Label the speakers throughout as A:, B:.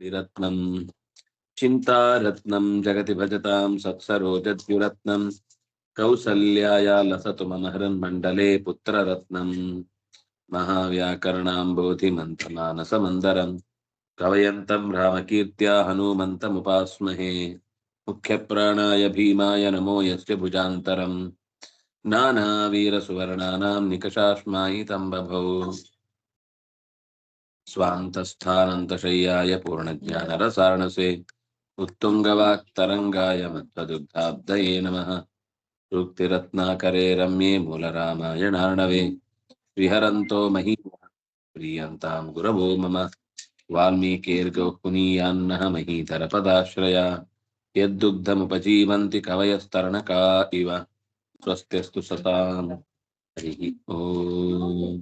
A: विरत्नम् चिन्तारत्नम् जगति भजतां सत्सरोजद्युरत्नम्। कौसल्याय लसतु मम हृन्मण्डले पुत्ररत्नम्। महाव्याकरणाम्बोधिमन्थमानसमन्दरम् कवयन्तम् रामकीर्त्या हनूमन्तमुपास्महे। मुख्यप्राणाय भीमाय नमो यस्य भुजान्तरम्। नानावीरसुवर्णानां निकषाश्मायितं बभौ। स्वान्तस्थानन्तशय्याय पूर्णज्ञानरसारणसे उत्तुङ्गवाक्तरङ्गाय मध्वदुग्धाब्दये नमः सूक्तिरत्नाकरे रम्ये मूलरामायणार्णवे विहरन्तो मही प्रीयन्तां गुरवो मम वाल्मीकिर्गो पुनीयान्नः महीधरपदाश्रया यद्दुग्धमुपजीवन्ति कवयस्तरणका इव स्वस्त्यस्तु सताम् हरिः ओम्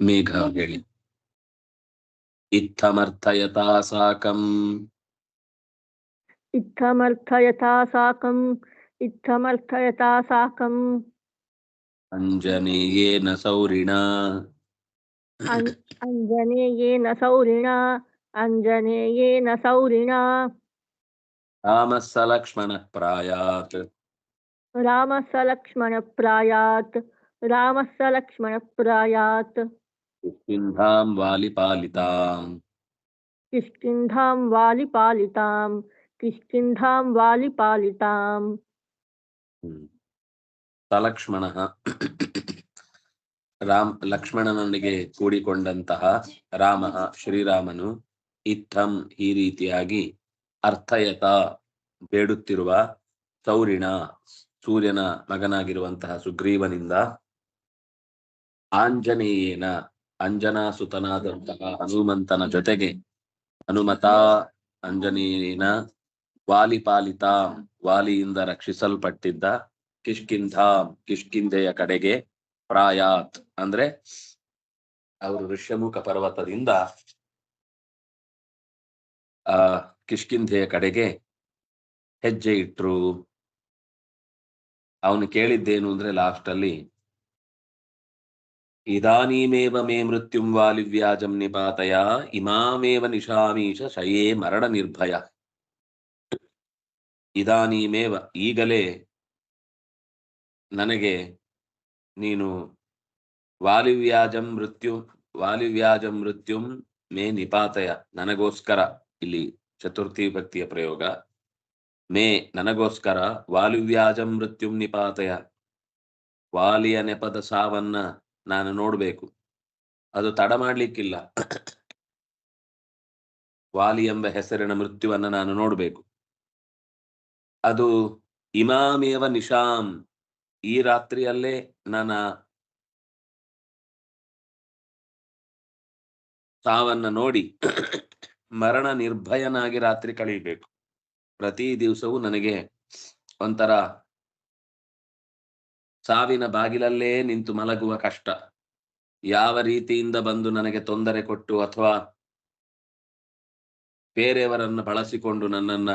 A: ಮೇಘ ಹೇಳಿ ಇತ್ತಮರ್ಥಯತಾ ಸಾಕಂ
B: ಇತ್ತಮರ್ಥಯತಾ ಸಾಕಂ ಇತ್ತಮರ್ಥಯತಾ ಸಾಕಂ
A: ಅಂಜನೇಯೇನ ಸೌರಿಣ
B: ಅಂಜನೇಯೇನ ಸೌರಿಣ ಅಂಜನೇಯೇನ ಸೌರಿಣ ರಾಮ ಸ ಪ್ರಾಯಾತ್
A: ರಾಮ ಸ ಲಕ್ಷ್ಮಣ ಪ್ರಾಯಾತ್
B: ರಾಮ ಸ ಲಕ್ಷ್ಮಣ ಪ್ರಾಯಾತ್
A: ಕಿಷ್ಕಿಂಧಾಂ ವಾಲಿಪಾಲಿತಾಂ
B: ಕಿಷ್ಕಿಂಧಾಂ ವಾಲಿಪಾಲಿತಾಂ ಕಿಷ್ಕಿಂಧಾಂ
A: ವಾಲಿಪಾಲಿತಾಂ ಸಲಕ್ಷ್ಮಣ ರಾಮ್ ಲಕ್ಷ್ಮಣನೊಂದಿಗೆ ಕೂಡಿಕೊಂಡಂತಹ ರಾಮ ಶ್ರೀರಾಮನು ಇತ್ತಂ ಈ ರೀತಿಯಾಗಿ ಅರ್ಥಯತ ಬೇಡುತ್ತಿರುವ ಸೌರಿಣ ಸೂರ್ಯನ ಮಗನಾಗಿರುವಂತಹ ಸುಗ್ರೀವನಿಂದ ಆಂಜನೇಯನ ಅಂಜನಾಸುತನಾದಂತಹ ಹನುಮಂತನ ಜೊತೆಗೆ ಹನುಮತ ಅಂಜನೇಯನ ವಾಲಿಪಾಲಿತ, ವಾಲಿಯಿಂದ ರಕ್ಷಿಸಲ್ಪಟ್ಟಿದ್ದ ಕಿಷ್ಕಿಂಧ, ಕಿಷ್ಕಿಂಧೆಯ ಕಡೆಗೆ ಪ್ರಾಯಾತ್. ಅಂದ್ರೆ ಅವರು ಋಷ್ಯಮುಖ ಪರ್ವತದಿಂದ, ಆ ಕಿಷ್ಕಿಂಧೆಯ ಕಡೆಗೆ ಹೆಜ್ಜೆ ಇಟ್ರು. ಅವನು ಕೇಳಿದ್ದೇನು ಅಂದ್ರೆ ಲಾಸ್ಟ್ ಅಲ್ಲಿ ಇದಾನೀಮೇವ ಮೇ ಮೃತ್ಯುಂ ವಾಲಿವ್ಯಾಜಂ ನಿಪಾತಯ, ಇಮಾಮೇವ ನಿಶಾಮೀಶ ಶಯೇ ಮರಣ ನಿರ್ಭಯ. ಇದಾನೀಮೇವ, ಈಗಲೇ ನನಗೆ ನೀನು ವಾಲಿವ್ಯಾಜಂ ಮೃತ್ಯು ವಾಲಿವ್ಯಾಜಂ ಮೃತ್ಯುಂ ಮೇ ನಿಪಾತಯ, ನನಗೋಸ್ಕರ ಇಲ್ಲಿ ಚತುರ್ಥಿ ಭಕ್ತಿಯ ಪ್ರಯೋಗ. ಮೇ ನನಗೋಸ್ಕರ ವಾಲಿವ್ಯಾಜಂ ಮೃತ್ಯುಂ ನಿಪಾತಯ. ವಾಲಿಯ ನೆಪದ ಸಾವನ್ನ ನಾನು ನೋಡ್ಬೇಕು. ಅದು ತಡ ಮಾಡ್ಲಿಕ್ಕಿಲ್ಲ. ವಾಲಿ ಎಂಬ ಹೆಸರಿನ ಮೃತ್ಯುವನ್ನ ನಾನು ನೋಡ್ಬೇಕು. ಅದು ಇಮಾಮೇವ ನಿಶಾಂ. ಈ ರಾತ್ರಿಯಲ್ಲೇ ನನ್ನ ಸಾವನ್ನ ನೋಡಿ ಮರಣ ನಿರ್ಭಯನಾಗಿ ರಾತ್ರಿ ಕಳೀಬೇಕು ಪ್ರತಿ ದಿವಸವೂ ನನಗೆ ಒಂಥರ ಸಾವಿನ ಬಾಗಿಲಲ್ಲೇ ನಿಂತು ಮಲಗುವ ಕಷ್ಟ. ಯಾವ ರೀತಿಯಿಂದ ಬಂದು ನನಗೆ ತೊಂದರೆ ಕೊಟ್ಟು ಅಥವಾ ಬೇರೆಯವರನ್ನು ಬಳಸಿಕೊಂಡು ನನ್ನನ್ನ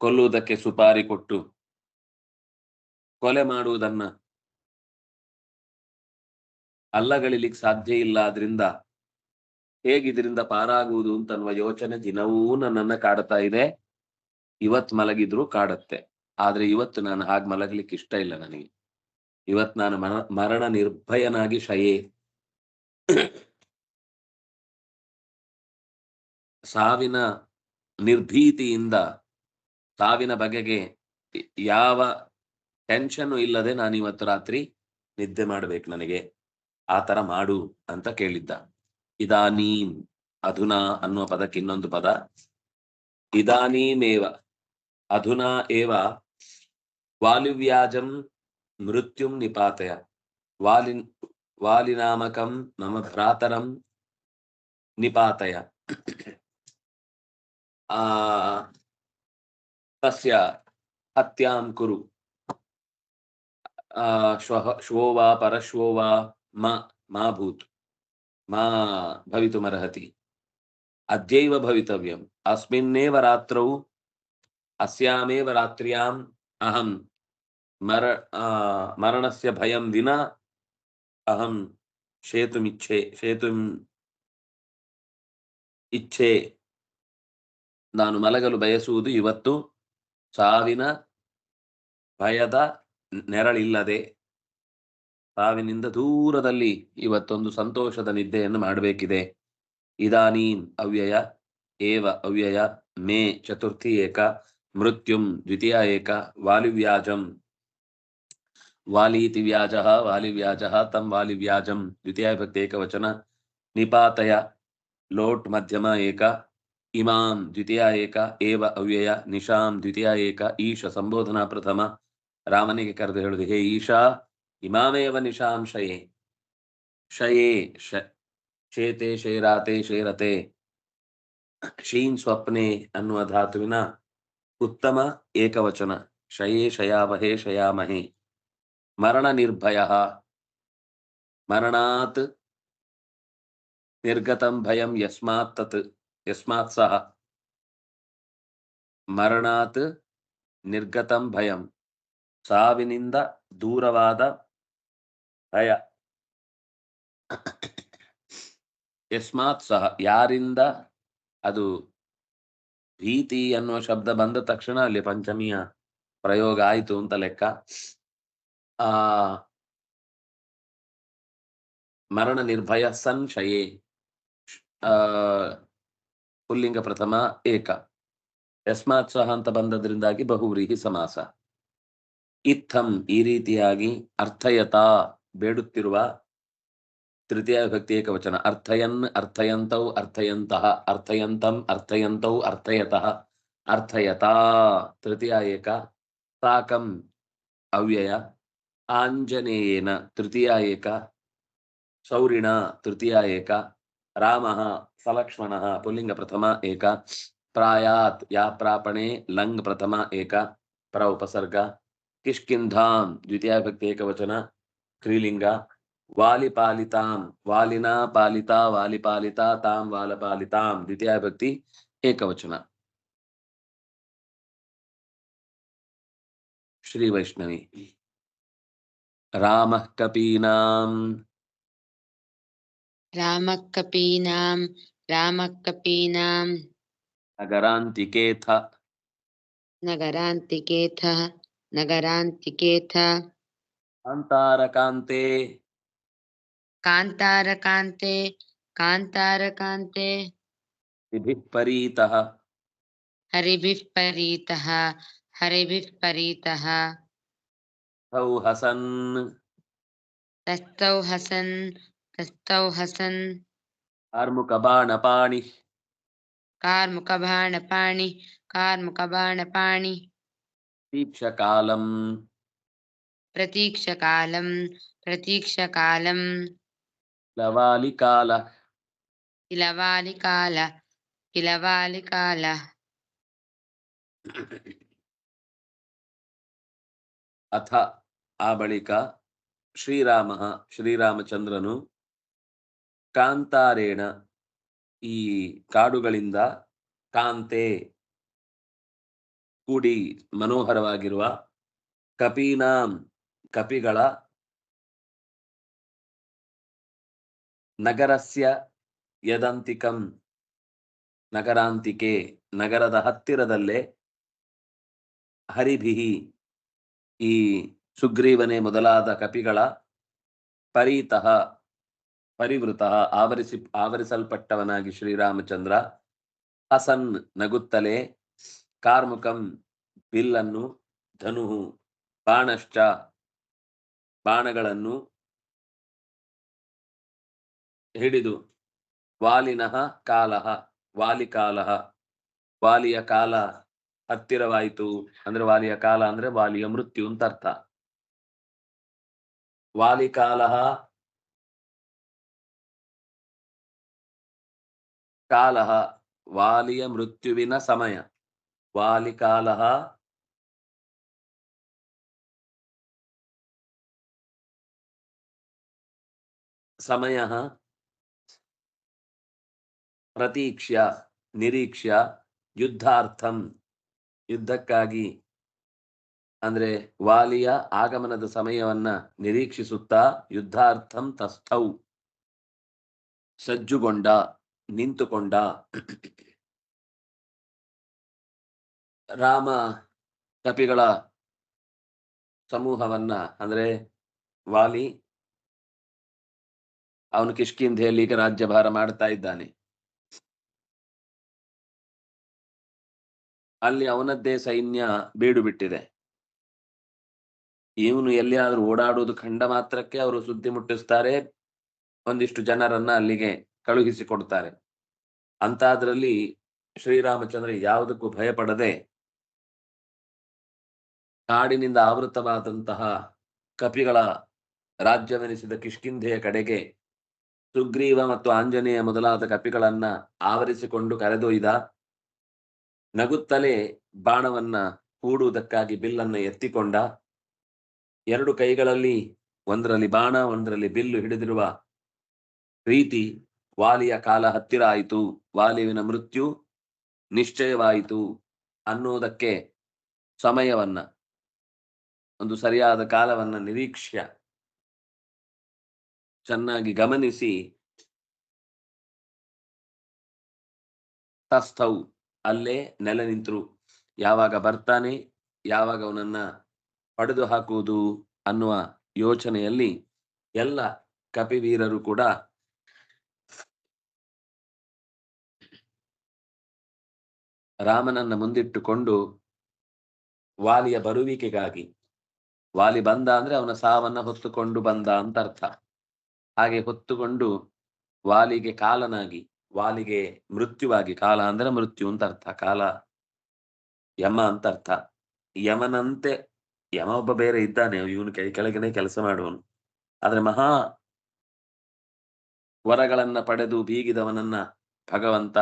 A: ಕೊಲ್ಲುವುದಕ್ಕೆ ಸುಪಾರಿ ಕೊಟ್ಟು ಕೊಲೆ ಮಾಡುವುದನ್ನ ಅಲ್ಲಗಳಿಲಿಕ್ಕೆ ಸಾಧ್ಯ ಇಲ್ಲ ಆದ್ರಿಂದ ಹೇಗಿದ್ರಿಂದ ಪಾರಾಗುವುದು ಅಂತನ್ನುವ ಯೋಚನೆ ದಿನವೂ ನನ್ನನ್ನ ಕಾಡ್ತಾ ಇದೆ. ಇವತ್ ಮಲಗಿದ್ರು ಕಾಡತ್ತೆ. ಆದ್ರೆ ಇವತ್ತು ನಾನು ಹಾಗೆ ಮಲಗಲಿಕ್ಕೆ ಇಷ್ಟ ಇಲ್ಲ ನನಗೆ. ಇವತ್ ನಾನು ಮರ, ಮರಣ ನಿರ್ಭಯನಾಗಿ ಶಯೇ. ಸಾವಿನ ನಿರ್ಭೀತಿಯಿಂದ, ಸಾವಿನ ಬಗೆಗೆ ಯಾವ ಟೆನ್ಷನ್ ಇಲ್ಲದೆ ನಾನು ಇವತ್ತು ರಾತ್ರಿ ನಿದ್ದೆ ಮಾಡ್ಬೇಕು ನನಗೆ. ಆ ತರ ಮಾಡು ಅಂತ ಕೇಳಿದ್ದ. ಇದಾನೀಂ ಅಧುನಾ ಅನ್ನುವ ಪದಕ್ಕೆ ಇನ್ನೊಂದು ಪದ ಇದಾನೀಮೇವ ಅಧುನಾ ಏವ ವಾಲಿವ್ಯಾಜಂ ಮೃತ್ಯುಂ ನಿಪಾತಯ ವಾಲಿನ್ ವಾಲಿನಾಮಕಂ ಮಮ ಭ್ರಾತರಂ ನಿಪಾತಯ ಆ ತಸ್ಯ ಹತ್ಯಾಂ ಕುರು ಆ ಶ್ವಃ ಶ್ವೋ ವಾ ಪರಶ್ವೋ ವಾ మా భవితుమర్హతి అద్యైవ భవితవ్యం అస్మిన్నేవ రాత్రౌ అస్యామేవ రాత్ర్యాం అహం మర మరణస్య భయం వినా అహం శేతుమిచ్చే షేతుం ఇచ్చే నాను మలగలు బయసూదు ಇವತ್ತು ಸಾವಿನ భయద నెరళిల్లదే ಸಾವಿನಿಂದ ದೂರದಲ್ಲಿ ಇವತ್ತೊಂದು ಸಂತೋಷದ ನಿದ್ದೆಯನ್ನು ಮಾಡಬೇಕಿದೆ. ಇದಾನೀನ್ ಅವ್ಯಯ ಏವ ಅವ್ಯಯ ಮೇ ಚತುರ್ಥಿ ಏಕ ಮೃತ್ಯುಂ ದ್ವಿತೀಯ ಏಕ ವಾಲಿವ್ಯಾಜಂ. ವಾಲೀತಿ ವ್ಯಾಜ ವಾಲಿವ್ಯಾಜ ತಂ ವಾಲಿವ್ಯಾಜಂ ದ್ವಿತೀಯ ಏಕವಚನ ನಿಪಾತಯ ಲೋಟ್ ಮಧ್ಯಮ ಏಕ ಇಮಾಂ ದ್ವಿತೀಯ ಏಕ ಏವ ಅವ್ಯಯ ನಿಶಾಂ ದ್ವಿತೀಯ ಏಕ ಈಶ ಸಂಬೋಧನಾ ಪ್ರಥಮ ರಾಮನಿಗೆ ಕರೆದು ಹೇಳುದು ಹೇ ಈಶಾ ಇಮಾಮೇವ ನಿಶಾಂ ಶಯೇ. ಶಯೇ, ಶ, ಶೇತೆ, ಶೇರಾತೆ, ಶೇರತೆ. ಶೀನ್ ಸ್ವಪ್ನೆ ಅನ್ನುವ ಧಾತುವಿನ ಉತ್ತಮ ಏಕವಚನ. ಶಯೇ ಶಯಾಮಹೇ ಶಯಾಮಹೇ. ಮರಣ ನಿರ್ಭಯ. ಮರಣಾತ್ ನಿರ್ಗತಂ ಭಯಂ ಯಸ್ಮಾತ್ ತತ್, ಯಸ್ಮಾತ್ ಸಹ. ಮರಣಾತ್ ನಿರ್ಗತಂ ಭಯಂ. ಸಾವಿನಿಂದ ದೂರವಾದ ಯಸ್ಮಾತ್ ಸಹ ಯಾರಿಂದ ಅದು ಭೀತಿ ಅನ್ನುವ ಶಬ್ದ ಬಂದ ತಕ್ಷಣ ಅಲ್ಲಿ ಪಂಚಮಿಯ ಪ್ರಯೋಗ ಆಯಿತು ಅಂತ ಲೆಕ್ಕ. ಆ, ಮರಣ ನಿರ್ಭಯ ಸಂಶಯೇ. ಪುಲ್ಲಿಂಗ ಪ್ರಥಮ ಏಕ. ಯಸ್ಮಾತ್ ಸಹ ಅಂತ ಬಂದದ್ರಿಂದಾಗಿ ಬಹುವ್ರೀಹಿ ಸಮಾಸ. ಇತ್ತಂ ಈ ರೀತಿಯಾಗಿ ಅರ್ಥಯತಾ ಬೇಡುತ್ತಿರುವ ತೃತೀಯ ಭಕ್ತಿ ಏಕವಚನ. ಅರ್ಥಯನ್, ಅರ್ಥಯಂತೌ ಅರ್ಥಯಂತಹ ಅರ್ಥಯಂತಂ, ಅರ್ಥಯಂತೌ, ಅರ್ಥಯತಃ, ಅರ್ಥಯತಾ, ತೃತೀಯ ಏಕ, ಸಾಕಂ, ಅವ್ಯಯ, ಆಂಜನೇಯೇನ, ತೃತೀಯ ಏಕ, ಸೌರಿಣ, ತೃತೀಯ ಏಕ, ರಾಮಃ, ಸಲಕ್ಷ್ಮಣಃ, ಪುಲ್ಲಿಂಗ ಪ್ರಥಮ ಏಕ, ಪ್ರಾಯಾತ್, ಯಾ ಪ್ರಾಪಣೆ, ಲಂಗ್ ಪ್ರಥಮ ಏಕ, ಪ್ರ ಉಪಸರ್ಗ, ಕಿಷ್ಕಿಂಧಾಂ, ದ್ವಿತೀಯ ಭಕ್ತಿ ಏಕವಚನ स्त्रीलिंग वाली पालिताम वालिना पालिता वाली पालिता ताम वाल पालिताम द्वितीय भक्ति एकवचन। श्री वैष्णवी
C: राम कपीनाम। राम कपीनाम
A: राम
C: कपीनाम। नगरांतिके
A: था नगरांतिके
C: कान्तारकान्ते कान्तारकान्ते
A: कान्तारकान्ते हरिभिः परीतः।
C: हरिभिः परीतः हरिभिः परीतः।
A: तौ हसन्।
C: तस्थौ हसन् तस्थौ हसन्।
A: कार्मुकबाणपाणिः।
C: कार्मुकबाणपाणिः कार्मुकबाणपाणिः।
A: दीक्षकालम्
C: प्रतीक्षकालं प्रतीक्षकालं
A: ಲವಾಲಿಕಾಲ
C: किलवालिकाल किलवालिकाल
A: ಅಥ ಆ ಬಳಿಕ ಶ್ರೀರಾಮ ಶ್ರೀರಾಮಚಂದ್ರನು ಕಾಂತಾರೇಣ ಈ ಕಾಡುಗಳಿಂದ ಕಾಂತೆ ಕೂಡಿ ಮನೋಹರವಾಗಿರುವ ಕಪೀನಾಂ ಕಪಿಗಳ ನಗರಸ್ಯ ಯದಂತಿಕಂ ನಗರಾಂತಿಕೆ ನಗರದ ಹತ್ತಿರದಲ್ಲೇ ಹರಿಭಿಹಿ ಈ ಸುಗ್ರೀವನೆ ಮೊದಲಾದ ಕಪಿಗಳ ಪರೀತಃ ಪರಿವೃತ ಆವರಿಸಿ ಆವರಿಸಲ್ಪಟ್ಟವನಾಗಿ ಶ್ರೀರಾಮಚಂದ್ರ ಹಸನ್ ನಗುತ್ತಲೇ ಕಾರ್ಮುಕಂ ಬಿಲ್ಲನ್ನು ಧನು ಬಾಣಶ್ಚ ಬಾಣಗಳನ್ನು ಹಿಡಿದು ವಾಲಿನಃ ಕಾಲಃ ವಾಲಿಕಾಲಃ ವಾಲಿಯ ಕಾಲ ಹತ್ತಿರವಾಯಿತು ಅಂದ್ರೆ ವಾಲಿಯ ಕಾಲ ಅಂದ್ರೆ ವಾಲಿಯ ಮೃತ್ಯು ಅಂತ ಅರ್ಥ. ವಾಲಿಕಾಲಃ ಕಾಲಃ ವಾಲಿಯ ಮೃತ್ಯುವಿನ ಸಮಯ. ವಾಲಿಕಾಲಃ ಸಮಯ ಪ್ರತೀಕ್ಷ್ಯ, ನಿರೀಕ್ಷ್ಯ, ಯುದ್ಧಾರ್ಥಂ. ಯುದ್ಧಕ್ಕಾಗಿ ಅಂದ್ರೆ ವಾಲಿಯ ಆಗಮನದ ಸಮಯವನ್ನ ನಿರೀಕ್ಷಿಸುತ್ತಾ ಯುದ್ಧಾರ್ಥಂ ತಸ್ಥೌ. ಸಜ್ಜುಗೊಂಡ, ನಿಂತುಕೊಂಡ. ರಾಮ ಕಪಿಗಳ ಸಮೂಹವನ್ನ ಅಂದ್ರೆ ವಾಲಿ ಅವನು ಕಿಷ್ಕಿಂಧೆಯಲ್ಲಿ ಈಗ ರಾಜ್ಯಭಾರ ಮಾಡ್ತಾ ಇದ್ದಾನೆ. ಅಲ್ಲಿ ಅವನದ್ದೇ ಸೈನ್ಯ ಬೀಡು ಬಿಟ್ಟಿದೆ ಇವನು ಎಲ್ಲಿಯಾದ್ರೂ ಓಡಾಡುವುದು ಖಂಡ ಮಾತ್ರಕ್ಕೆ ಅವರು ಸುದ್ದಿ ಮುಟ್ಟಿಸ್ತಾರೆ. ಒಂದಿಷ್ಟು ಜನರನ್ನ ಅಲ್ಲಿಗೆ ಕಳುಹಿಸಿಕೊಡ್ತಾರೆ. ಅಂತಾದ್ರಲ್ಲಿ ಶ್ರೀರಾಮಚಂದ್ರ ಯಾವುದಕ್ಕೂ ಭಯಪಡದೆ ಕಾಡಿನಿಂದ ಆವೃತವಾದಂತಹ ಕಪಿಗಳ ರಾಜ್ಯವೆನಿಸಿದ ಕಿಷ್ಕಿಂಧೆಯ ಕಡೆಗೆ ಸುಗ್ರೀವ ಮತ್ತು ಆಂಜನೇಯ ಮೊದಲಾದ ಕಪಿಗಳನ್ನ ಆವರಿಸಿಕೊಂಡು ಕರೆದೊಯ್ದ ನಗುತ್ತಲೇ ಬಾಣವನ್ನ ಹೂಡುವುದಕ್ಕಾಗಿ ಬಿಲ್ಲನ್ನ ಎತ್ತಿಕೊಂಡ. ಎರಡು ಕೈಗಳಲ್ಲಿ ಒಂದರಲ್ಲಿ ಬಾಣ, ಒಂದರಲ್ಲಿ ಬಿಲ್ಲು ಹಿಡಿದಿರುವ ರೀತಿ ವಾಲಿಯ ಕಾಲ ಹತ್ತಿರ ಆಯಿತು ವಾಲಿವಿನ ಮೃತ್ಯು ನಿಶ್ಚಯವಾಯಿತು ಅನ್ನೋದಕ್ಕೆ ಸಮಯವನ್ನ, ಒಂದು ಸರಿಯಾದ ಕಾಲವನ್ನ ನಿರೀಕ್ಷ್ಯ ಚೆನ್ನಾಗಿ ಗಮನಿಸಿ. ತಸ್ಥೌ ಅಲ್ಲೇ ನೆಲ ನಿಂತರು. ಯಾವಾಗ ಬರ್ತಾನೆ, ಯಾವಾಗ ಅವನನ್ನ ಪಡೆದು ಹಾಕುವುದು ಅನ್ನುವ ಯೋಚನೆಯಲ್ಲಿ ಎಲ್ಲ ಕಪಿವೀರರು ಕೂಡ ರಾಮನನ್ನ ಮುಂದಿಟ್ಟುಕೊಂಡು ವಾಲಿಯ ಬರುವಿಕೆಗಾಗಿ, ವಾಲಿ ಬಂದ ಅಂದ್ರೆ ಅವನ ಸಾವನ್ನ ಹೊತ್ತುಕೊಂಡು ಬಂದ ಅಂತ ಅರ್ಥ. ಹಾಗೆ ಹೊತ್ತುಕೊಂಡು ವಾಲಿಗೆ ಕಾಲನಾಗಿ, ವಾಲಿಗೆ ಮೃತ್ಯುವಾಗಿ, ಕಾಲ ಅಂದ್ರೆ ಮೃತ್ಯು ಅಂತ ಅರ್ಥ, ಕಾಲ ಯಮ ಅಂತ ಅರ್ಥ. ಯಮನಂತೆ, ಯಮ ಒಬ್ಬ ಬೇರೆ ಇದ್ದಾನೆ, ಇವನು ಕೈ ಕೆಳಗನೆ ಕೆಲಸ ಮಾಡುವನು. ಆದ್ರೆ ಮಹಾ ವರಗಳನ್ನ ಪಡೆದು ಬೀಗಿದವನನ್ನ ಭಗವಂತ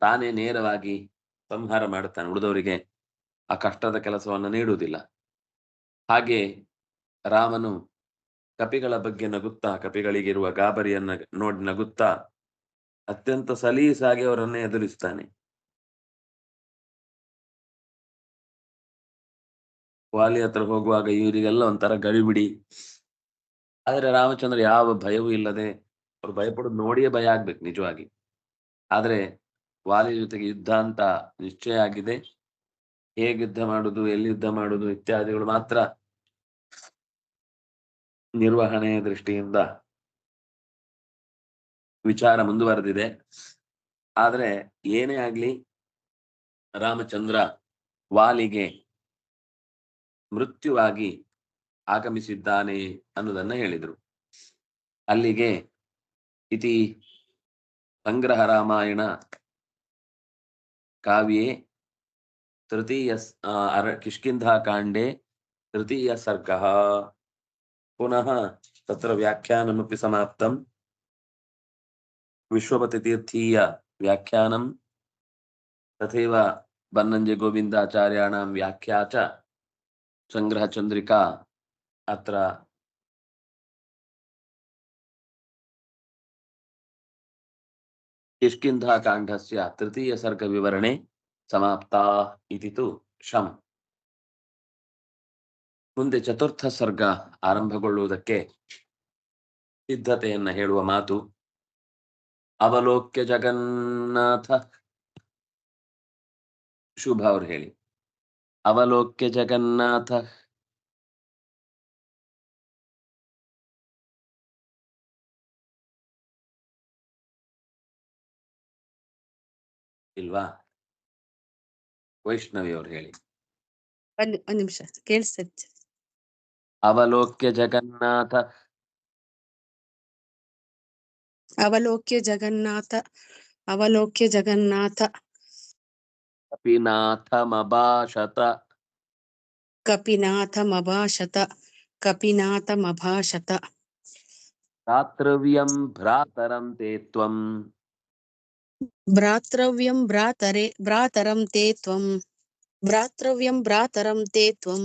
A: ತಾನೇ ನೇರವಾಗಿ ಸಂಹಾರ ಮಾಡುತ್ತಾನೆ. ಉಳಿದವರಿಗೆ ಆ ಕಷ್ಟದ ಕೆಲಸವನ್ನು ನೀಡುವುದಿಲ್ಲ. ಹಾಗೆ ರಾಮನು ಕಪಿಗಳ ಬಗ್ಗೆ ನಗುತ್ತಾ, ಕಪಿಗಳಿಗಿರುವ ಗಾಬರಿಯನ್ನ ನೋಡಿ ನಗುತ್ತಾ, ಅತ್ಯಂತ ಸಲೀಸಾಗಿ ಅವರನ್ನೇ ಎದುರಿಸ್ತಾನೆ. ವಾಲಿ ಹತ್ರ ಹೋಗುವಾಗ ಇವರಿಗೆಲ್ಲ ಒಂಥರ ಗಡಿಬಿಡಿ. ಆದ್ರೆ ರಾಮಚಂದ್ರ ಯಾವ ಭಯವೂ ಇಲ್ಲದೆ ಅವ್ರು ಭಯಪಡೋದು ನೋಡಿಯೇ ಭಯ ಆಗ್ಬೇಕು ನಿಜವಾಗಿ. ಆದ್ರೆ ವಾಲಿ ಜೊತೆಗೆ ಯುದ್ಧ ಅಂತ ನಿಶ್ಚಯ ಆಗಿದೆ. ಹೇಗೆ ಯುದ್ಧ ಮಾಡುದು, ಎಲ್ಲಿ ಯುದ್ಧ ಮಾಡುದು ಇತ್ಯಾದಿಗಳು ಮಾತ್ರ ನಿರ್ವಹಣೆಯ ದೃಷ್ಟಿಯಿಂದ ವಿಚಾರ ಮುಂದುವರೆದಿದೆ. ಆದರೆ ಏನೇ ಆಗಲಿ ರಾಮಚಂದ್ರ ವಾಲಿಗೆ ಮೃತ್ಯುವಾಗಿ ಆಗಮಿಸಿದ್ದಾನೆ ಅನ್ನೋದನ್ನ ಹೇಳಿದರು. ಅಲ್ಲಿಗೆ ಇತಿ ಸಂಗ್ರಹ ರಾಮಾಯಣ ಕಾವ್ಯೆ ತೃತೀಯ ಅರ ಕಿಷ್ಕಿಂಧಾಕಾಂಡೆ ತೃತೀಯ ಸರ್ಗः पुनः तत्र व्याख्यानमपि समाप्तम् विश्वपतितीर्थीय व्याख्यानम् तथैव भन्नञ्जयगोविन्दाचार्याणां व्याख्या च सङ्ग्रहचन्द्रिका अत्र किष्किन्धाकाण्डस्य तृतीयसर्गविवरणे समाप्ता इति तु शम्। ಮುಂದೆ ಚತುರ್ಥ ಸರ್ಗ ಆರಂಭಗೊಳ್ಳುವುದಕ್ಕೆ ಸಿದ್ಧತೆಯನ್ನ ಹೇಳುವ ಮಾತು, ಅವಲೋಕ್ಯ ಜಗನ್ನಾಥ. ಶುಭ ಅವರು ಹೇಳಿ. ಅವಲೋಕ್ಯ ಜಗನ್ನಾಥ. ಇಲ್ವಾ? ವೈಷ್ಣವಿ ಅವ್ರು ಹೇಳಿ.
D: ಒಂದ್ ಒಂದ್ ನಿಮಿಷ ಕೇಳಿಸ್ತೈತೆ
A: ಅವಲೋಕ್ಯ ಜಗನ್ನಾಥ
D: ಅವಲೋಕ್ಯ ಜಗನ್ನಾಥ ಅವಲೋಕ್ಯ ಜಗನ್ನಾಥ
A: ಕಪಿನಾಥಮಭಾಷತ
D: ಕಪಿನಾಥಮಭಾಷತ ಕಪಿನಾಥಮಭಾಷತ
A: ದಾತೃವ್ಯಂ ಭ್ರಾತರಂ ತೇ ತ್ವಂ
D: ಭ್ರಾತೃವ್ಯಂ ಭ್ರಾತರೆ ಭ್ರಾತರಂ ತೇ ತ್ವಂ ಭ್ರಾತೃವ್ಯಂ ಭ್ರಾತರಂ ತೇ ತ್ವಂ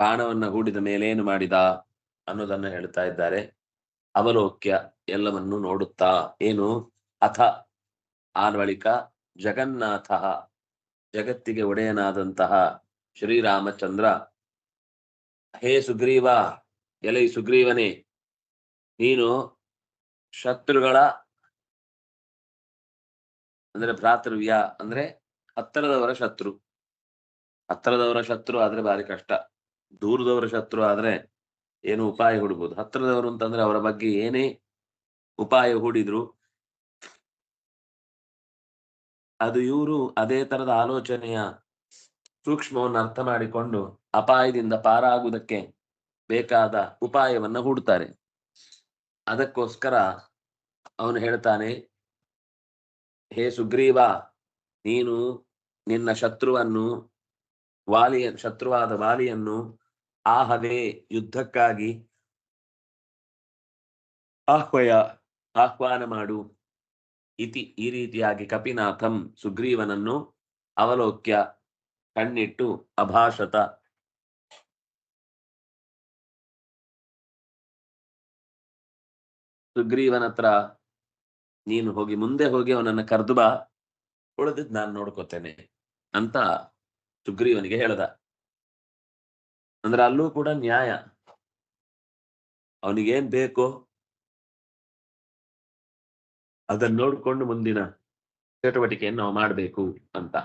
A: ಬಾಣವನ್ನ ಹೂಡಿದ ಮೇಲೇನು ಮಾಡಿದ ಅನ್ನೋದನ್ನ ಹೇಳ್ತಾ ಇದ್ದಾರೆ. ಅವಲೋಕ್ಯ ಎಲ್ಲವನ್ನು ನೋಡುತ್ತಾ ಏನು? ಅಥ ಆ ಬಳಿಕ ಜಗನ್ನಾಥ ಜಗತ್ತಿಗೆ ಒಡೆಯನಾದಂತಹ ಶ್ರೀರಾಮಚಂದ್ರ, ಹೇ ಸುಗ್ರೀವ, ಎಲೈ ಸುಗ್ರೀವನೇ, ನೀನು ಶತ್ರುಗಳ ಅಂದ್ರೆ ಭ್ರಾತೃವ್ಯ ಅಂದ್ರೆ ಹತ್ತಿರದವರ ಶತ್ರು. ಹತ್ತಿರದವರ ಶತ್ರು ಆದ್ರೆ ಭಾರಿ ಕಷ್ಟ. ದೂರದವರ ಶತ್ರು ಆದ್ರೆ ಏನು ಉಪಾಯ ಹುಡ್ಬೋದು. ಹತ್ರದವರು ಅಂತಂದ್ರೆ ಅವರ ಬಗ್ಗೆ ಏನೇ ಉಪಾಯ ಹೂಡಿದ್ರು ಅದು ಇವರು ಅದೇ ತರದ ಆಲೋಚನೆಯ ಸೂಕ್ಷ್ಮವನ್ನು ಅರ್ಥ ಮಾಡಿಕೊಂಡು ಅಪಾಯದಿಂದ ಪಾರಾಗುವುದಕ್ಕೆ ಬೇಕಾದ ಉಪಾಯವನ್ನ ಹೂಡ್ತಾರೆ. ಅದಕ್ಕೋಸ್ಕರ ಅವನು ಹೇಳ್ತಾನೆ, ಹೇ ಸುಗ್ರೀವ, ನೀನು ನಿನ್ನ ಶತ್ರುವನ್ನು, ವಾಲಿಯ ಶತ್ರುವಾದ ವಾಲಿಯನ್ನು ಆಹವೇ ಯುದ್ಧಕ್ಕಾಗಿ ಆಹ್ವಯ, ಆಹ್ವಾನ ಮಾಡು. ಇತಿ, ಈ ರೀತಿಯಾಗಿ ಕಪಿನಾಥಂ ಸುಗ್ರೀವನನ್ನು ಅವಲೋಕ್ಯ ಕಣ್ಣಿಟ್ಟು ಅಭಾಷತ. ಸುಗ್ರೀವನ ಹತ್ರ ನೀನು ಹೋಗಿ ಮುಂದೆ ಹೋಗಿ ಅವನನ್ನ ಕರೆದು ಬಾ. ಉಳಿದಿದ್ ನಾನು ನೋಡ್ಕೋತೇನೆ ಅಂತ ಸುಗ್ರೀವನಿಗೆ ಹೇಳ್ದ. ಅಂದ್ರೆ ಅಲ್ಲೂ ಕೂಡ ನ್ಯಾಯ. ಅವನಿಗೇನ್ ಬೇಕೋ ಅದನ್ನ ನೋಡ್ಕೊಂಡು ಮುಂದಿನ ಚಟುವಟಿಕೆಯನ್ನು ನಾವು ಮಾಡಬೇಕು ಅಂತ.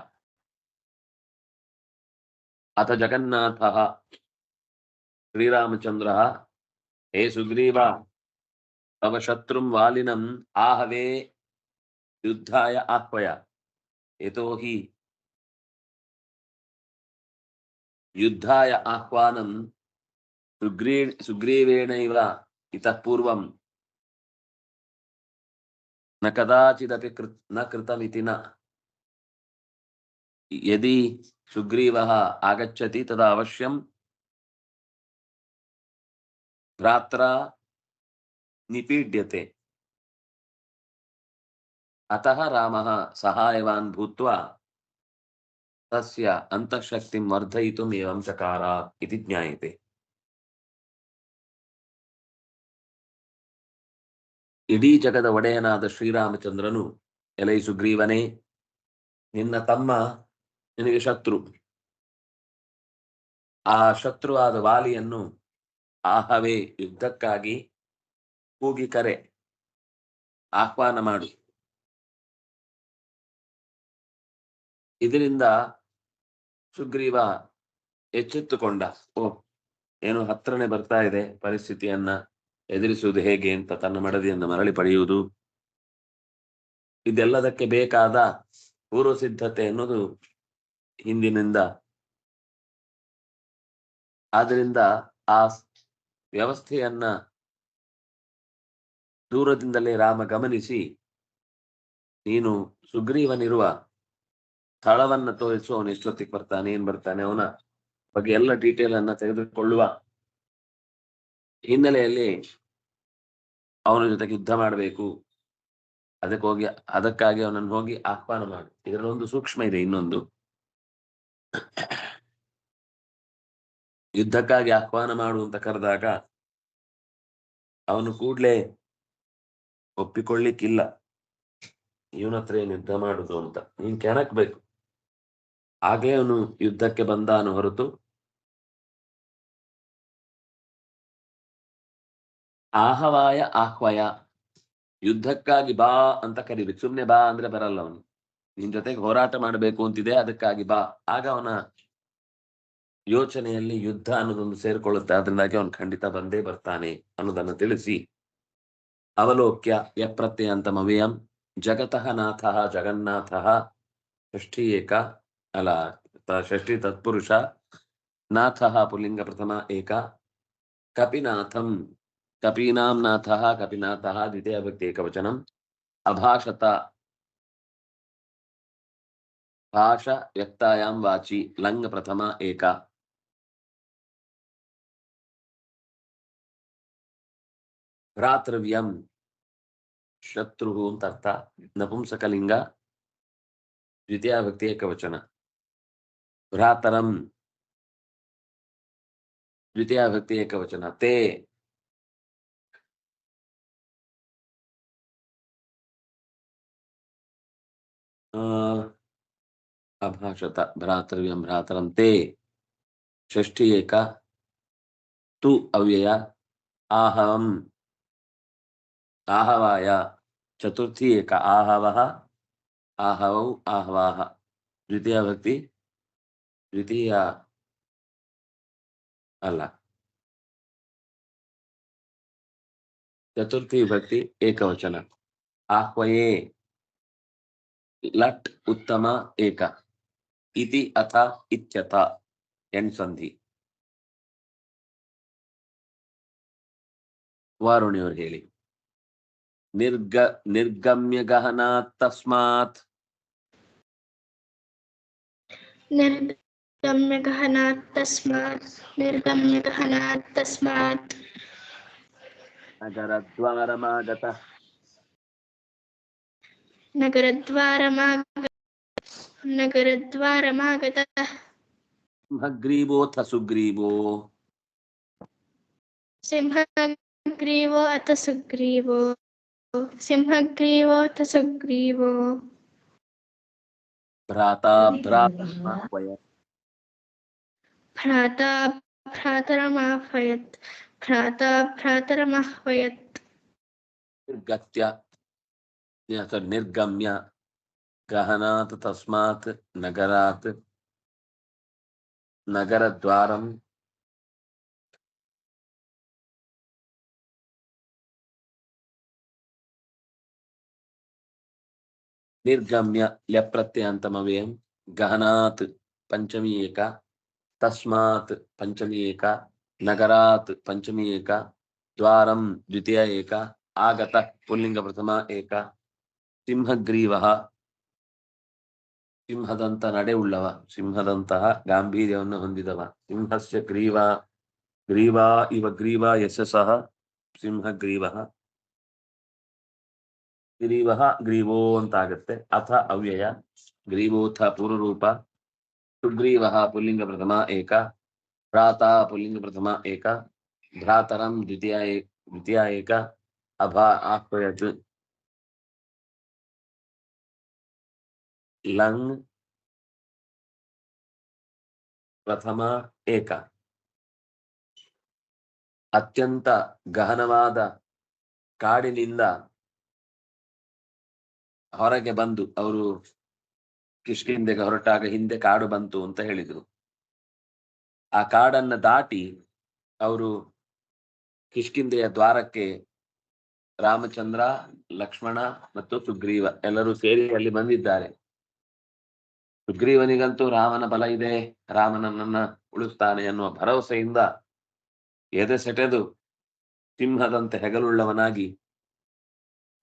A: ಅಥ ಜಗನ್ನಾಥ, ಶ್ರೀರಾಮಚಂದ್ರ, ಹೇ ಸುಗ್ರೀವ, ತವ ಶತ್ರುಂ ವಾಲಿನಂ, ಆಹವೇ ಯುದ್ಧಾಯ ಆಹ್ವಯ, ಯತೋಹಿ ಯುದ್ಧಾಯ ಆಹ್ವಾನಂ ಸುಗ್ರೀ ಸುಗ್ರೀವೇಣೈವ ಇತಃಪೂರ್ವಂ ನ ಕದಾಚಿದಪಿ ಕೃತ್ನ ಕೃತಮಿತಿ ನ. ಯದಿ ಸುಗ್ರೀವಃ ಆಗಚ್ಚತಿ ತದ ಅವಶ್ಯಂ. ಭ್ರಾತ್ರ ನಿಪೀಡ್ಯತೆ. ಅತಃ ರಾಮ ಸಹಾಯವಾನ್ ಭೂತ್ವಾ. ತಸ್ಯ ಅಂತಃಶಕ್ತಿ ವರ್ಧಯಿತು ಏವಂ ಚಕಾರ ಇತಿ ಜ್ಞಾಯತೆ ಇಡೀ ಜಗದ ಒಡೆಯನಾದ ಶ್ರೀರಾಮಚಂದ್ರನು ಎಲೈ ಸುಗ್ರೀವನೇ ನಿನ್ನ ತಮ್ಮ ನಿನಗೆ ಶತ್ರು ಆ ಶತ್ರುವಾದ ವಾಲಿಯನ್ನು ಆಹವೇ ಯುದ್ಧಕ್ಕಾಗಿ ಕೂಗಿ ಕರೆ, ಆಹ್ವಾನ ಮಾಡು। ಇದರಿಂದ ಸುಗ್ರೀವ ಎಚ್ಚೆತ್ತುಕೊಂಡ, ಓ, ಏನು ಹತ್ರನೇ ಬರ್ತಾ ಇದೆ, ಪರಿಸ್ಥಿತಿಯನ್ನ ಎದುರಿಸುವುದು ಹೇಗೆ ಅಂತ ತನ್ನ ಮಡದಿಯನ್ನು ಮರಳಿ ಪಡೆಯುವುದು. ಇದೆಲ್ಲದಕ್ಕೆ ಬೇಕಾದ ಪೂರ್ವ ಸಿದ್ಧತೆ ಅನ್ನೋದು ಹಿಂದಿನಿಂದ. ಆದ್ರಿಂದ ಆ ವ್ಯವಸ್ಥೆಯನ್ನ ದೂರದಿಂದಲೇ ರಾಮ ಗಮನಿಸಿ, ನೀನು ಸುಗ್ರೀವನಿರುವ ಸ್ಥಳವನ್ನ ತೋರಿಸು, ಅವನು ಎಷ್ಟೊತ್ತಿಗೆ ಬರ್ತಾನೆ, ಏನ್ ಬರ್ತಾನೆ, ಅವನ ಬಗ್ಗೆ ಎಲ್ಲ ಡೀಟೇಲ್ ಅನ್ನ ತೆಗೆದುಕೊಳ್ಳುವ ಹಿನ್ನೆಲೆಯಲ್ಲಿ ಅವನ ಜೊತೆಗೆ ಯುದ್ಧ ಮಾಡಬೇಕು. ಅದಕ್ಕೆ ಹೋಗಿ, ಅದಕ್ಕಾಗಿ ಅವನನ್ನು ಹೋಗಿ ಆಹ್ವಾನ ಮಾಡು. ಇದರಲ್ಲೊಂದು ಸೂಕ್ಷ್ಮ ಇದೆ, ಇನ್ನೊಂದು. ಯುದ್ಧಕ್ಕಾಗಿ ಆಹ್ವಾನ ಮಾಡು ಅಂತ ಕರೆದಾಗ ಅವನು ಕೂಡ್ಲೆ ಒಪ್ಪಿಕೊಳ್ಳಿಕ್ಕಿಲ್ಲ. ಇವನ ಹತ್ರ ಏನು ಯುದ್ಧ ಮಾಡುದು ಅಂತ. ನೀನ್ ಕೆಣಕ್ಬೇಕು. ಆಗ್ಲೇ ಅವನು ಯುದ್ಧಕ್ಕೆ ಬಂದಾನು ಹೊರತು. ಆಹವಾಯ ಆಹ್ವಯ. ಯುದ್ಧಕ್ಕಾಗಿ ಬಾ ಅಂತ ಕರಿಬೇಕು ಸುಮ್ನೆ ಬಾ ಅಂದ್ರೆ ಬರಲ್ಲ ಅವನು. ನಿನ್ ಜೊತೆಗೆ ಹೋರಾಟ ಮಾಡಬೇಕು ಅಂತಿದೆ, ಅದಕ್ಕಾಗಿ ಬಾ. ಆಗ ಅವನ ಯೋಚನೆಯಲ್ಲಿ ಯುದ್ಧ ಅನ್ನೋದೊಂದು ಸೇರ್ಕೊಳ್ಳುತ್ತೆ. ಅದರಿಂದಾಗಿ ಅವನು ಖಂಡಿತ ಬಂದೇ ಬರ್ತಾನೆ ಅನ್ನೋದನ್ನು ತಿಳಿಸಿ. ಅವಲೋಕ್ಯ ಯಪ್ರತ್ಯಂತಮವ್ಯಯಂ ಜಗತಃ ನಾಥಃ ಜಗನ್ನಾಥಃ ಸೃಷ್ಟಿ ಏಕ ಅಲ್ಲ ತ- ಷಷ್ಠಿ ತತ್ಪುರುಷ ನಾಥಃ ಪುಲ್ಲಿಂಗ ಪ್ರಥಮ ಏಕ ಕಪಿನಾಥಂ ಕಪೀನಾಂ ನಾಥಃ ಕಪಿನಾಥಃ ದ್ವಿತೀಯ ಭಕ್ತಿ ಏಕವಚನಂ ಅಭಾಷತ ಭಾಷ ವ್ಯಕ್ತಾಯಾಂ ವಾಚಿ ಲಂಗ್ ಪ್ರಥಮ ಏಕ ಭ್ರಾತೃವ್ಯಂ ಶತ್ರು ಅಂತ ಅರ್ಥ ನಪುಂಸಕಲಿಂಗ ದ್ವಿತೀಯ भ्रातरम द्वितीय भक्ति एक वचन ते अभाषत, भ्रातृव्य भ्रातरम ते। षष्ठी एक। तु आहव। आहवाय। चतुर्थी एक। आहव। आहव आहवाह द्वितीय भक्ति ದ್ವಿತೀಯ ಅಲ್ಲ ಚತುರ್ಥಿ ವಿಭಕ್ತಿ ಏಕವಚನ ಆಹ್ವಯೇ ಲಟ್ ಉತ್ತಮ ಏಕ ಇತಿ ಅಥ ಇತ್ಯಥ ಎಣ್ ಸಂಧಿ ವಾರುಣಿಯವರು ಹೇಳಿ. ನಿರ್ಗ, ನಿರ್ಗಮ್ಯ ಗಹನಾತ್ ತಸ್ಮಾತ್.
E: kami kehendak tersembat, mir kami kehendak
A: dua
E: rama datang.
A: Negara dua
E: rama, negara dua rama datang.
A: Semanggriwo, tasugriwo. Semanggriwo, tasugriwo. Semanggriwo, tasugriwo. Beratap.
E: भ्राता भ्रातरमाह्वयत् भ्राता भ्रातरमाह्वयत्
A: निर्गत्य, निर्गम्य गहनात् तस्मात् नगरात्, नगरद्वारं। निर्गम्य लप्रत्यन्तमव्ययं गहनात् पञ्चमी एका। ತಸ್ಮಾತ್ ಪಂಚಮಿ ಏಕ ನಗರಾತ್ ಪಂಚಮಿ ಏಕ ದ್ವಾರಂ ದ್ವಿತೀಯ ಏಕ ಆಗತ ಪುಲ್ಲಿಂಗ ಪ್ರಥಮ ಏಕ ಸಿಂಹಗ್ರೀವ ಸಿಂಹದಂತ ನಡೆ ಉಳ್ಳವ ಸಿಂಹದಂತಹ ಗಾಂಭೀರ್ಯವನ್ನು ಹೊಂದಿದವ. ಸಿಂಹಸ್ಯ ಗ್ರೀವ ಗ್ರೀವ, ಇವ ಗ್ರೀವ ಯಶಸಃ ಸಿಂಹಗ್ರೀವ. ಗ್ರೀವ ಗ್ರೀವೋ ಅಂತ ಆಗತ್ತೆ ಅಥ ಅವ್ಯಯ, ಗ್ರೀವೋಥ ಪೂರ್ವರೂಪ ಸುಗ್ರೀವ ಪುಲ್ಲಿಂಗ ಪ್ರಥಮ ಏಕ ಭ್ರಾತಾ ಪುಲ್ಲಿಂಗ ಪ್ರಥಮ ಏಕ ಭ್ರಾತರಂ ದ್ವಿತೀಯ ಏ- ದ್ವಿತೀಯ ಏಕ ಅಭಾ ಆಹ್ವಯತ್ ಲಂಗ್ ಪ್ರಥಮ ಏಕ ಅತ್ಯಂತ ಗಹನವಾದ ಕಾಡಿನಿಂದ ಹೊರಗೆ ಬಂದು ಅವರು ಕಿಷ್ಕಿಂದೆಗೆ ಹೊರಟಾಗ ಹಿಂದೆ ಕಾಡು ಬಂತು ಅಂತ ಹೇಳಿದ್ರು. ಆ ಕಾಡನ್ನ ದಾಟಿ ಅವರು ಕಿಷ್ಕಿಂದೆಯ ದ್ವಾರಕ್ಕೆ ರಾಮಚಂದ್ರ, ಲಕ್ಷ್ಮಣ ಮತ್ತು ಸುಗ್ರೀವ ಎಲ್ಲರೂ ಸೇರಿ ಅಲ್ಲಿ ಬಂದಿದ್ದಾರೆ. ಸುಗ್ರೀವನಿಗಂತೂ ರಾಮನ ಬಲ ಇದೆ ರಾಮನನ್ನ ಉಳಿಸ್ತಾನೆ ಎನ್ನುವ ಭರವಸೆಯಿಂದ ಎದೆ ಸೆಟೆದು ಸಿಂಹದಂತೆ ಹೆಗಲುಳ್ಳವನಾಗಿ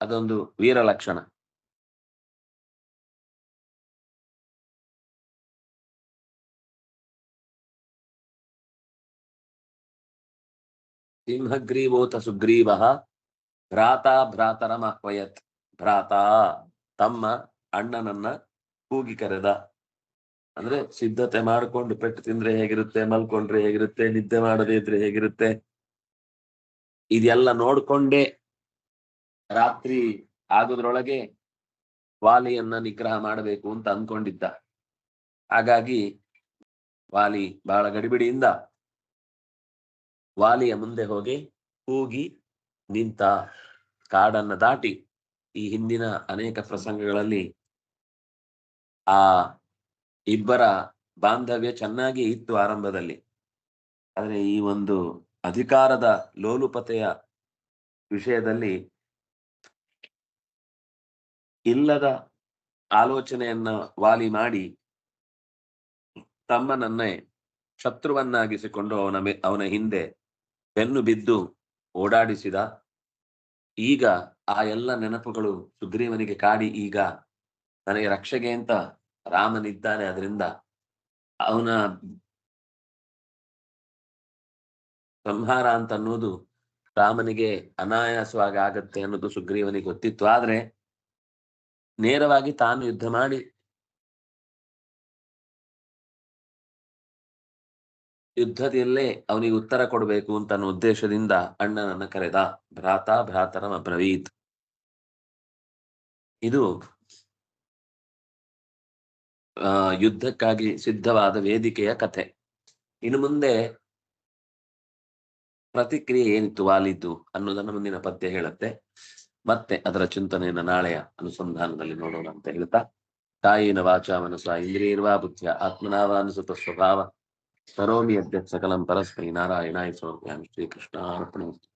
A: ಅದೊಂದು ವೀರ ಲಕ್ಷಣ ಸಿಂಹಗ್ರೀವೋತ ಸುಗ್ರೀವ ಭ್ರಾತರ ಭ್ರಾತರಮಹ್ವಯತ್ ಭ್ರಾತ ತಮ್ಮ ಅಣ್ಣನನ್ನ ಕೂಗಿ ಕರೆದ. ಅಂದ್ರೆ ಸಿದ್ಧತೆ ಮಾಡ್ಕೊಂಡು ಪೆಟ್ಟು ತಿಂದ್ರೆ ಹೇಗಿರುತ್ತೆ, ಮಲ್ಕೊಂಡ್ರೆ ಹೇಗಿರುತ್ತೆ, ನಿದ್ದೆ ಮಾಡದೇ ಇದ್ರೆ ಹೇಗಿರುತ್ತೆ, ಇದೆಲ್ಲ ನೋಡ್ಕೊಂಡೇ ರಾತ್ರಿ ಆಗೋದ್ರೊಳಗೆ ವಾಲಿಯನ್ನ ನಿಗ್ರಹ ಮಾಡಬೇಕು ಅಂತ ಅನ್ಕೊಂಡಿದ್ದ. ಹಾಗಾಗಿ ವಾಲಿ ಬಹಳ ಗಡಿಬಿಡಿಯಿಂದ ವಾಲಿಯ ಮುಂದೆ ಹೋಗಿ, ಕೂಗಿ ನಿಂತ ಕಾಡನ್ನ ದಾಟಿ ಈ ಹಿಂದಿನ ಅನೇಕ ಪ್ರಸಂಗಗಳಲ್ಲಿ ಆ ಇಬ್ಬರ ಬಾಂಧವ್ಯ ಚೆನ್ನಾಗಿ ಇತ್ತು ಆರಂಭದಲ್ಲಿ. ಆದರೆ ಈ ಒಂದು ಅಧಿಕಾರದ ಲೋಲುಪತೆಯ ವಿಷಯದಲ್ಲಿ ಇಲ್ಲದ ಆಲೋಚನೆಯನ್ನ ವಾಲಿ ಮಾಡಿ ತಮ್ಮನನ್ನೇ ಶತ್ರುವನ್ನಾಗಿಸಿಕೊಂಡು ಅವನ ಅವನ ಹಿಂದೆ ಬೆನ್ನು ಬಿದ್ದು ಓಡಾಡಿಸಿದ ಈಗ ಆ ಎಲ್ಲ ನೆನಪುಗಳು ಸುಗ್ರೀವನಿಗೆ ಕಾಡಿ ಈಗ ನನಗೆ ರಕ್ಷೆಗೆ ಅಂತ ರಾಮನಿದ್ದಾನೆ ಅದರಿಂದ ಅವನ ಸಂಹಾರ ಅಂತ ಅನ್ನೋದು ರಾಮನಿಗೆ ಅನಾಯಾಸವಾಗಿ ಆಗತ್ತೆ ಅನ್ನೋದು ಸುಗ್ರೀವನಿಗೆ ಗೊತ್ತಿತ್ತು. ಆದ್ರೆ ನೇರವಾಗಿ ತಾನು ಯುದ್ಧ ಮಾಡಿ ಯುದ್ಧದಲ್ಲೇ ಅವನಿಗೆ ಉತ್ತರ ಕೊಡಬೇಕು ಅಂತ ಅನ್ನೋ ಉದ್ದೇಶದಿಂದ ಅಣ್ಣನನ್ನ ಕರೆದ. ಭ್ರಾತ ಭ್ರಾತರಮ ಅಬ್ರವೀತ್ ಇದು, ಆ, ಯುದ್ಧಕ್ಕಾಗಿ ಸಿದ್ಧವಾದ ವೇದಿಕೆಯ ಕಥೆ. ಇನ್ನು ಮುಂದೆ ಪ್ರತಿಕ್ರಿಯೆ ಏನಿತ್ತು, ವಾಲಿದ್ದು ಅನ್ನೋದನ್ನ ಮುಂದಿನ ಪದ್ಯ ಹೇಳುತ್ತೆ. ಮತ್ತೆ ಅದರ ಚಿಂತನೆಯನ್ನ ನಾಳೆಯ ಅನುಸಂಧಾನದಲ್ಲಿ ನೋಡೋಣ ಅಂತ ಹೇಳ್ತಾ. ತಾಯಿನ ವಾಚ ಮನಸ ಇಂದ್ರಿಯರ್ವಾ ಬುದ್ಧಿಯ ಅನಿಸುತ್ತ ಸ್ವಭಾವ. करोमि यद्यत् सकलं परस्मै नारायणाय सौम्यामि श्रीकृष्णार्पणमस्तु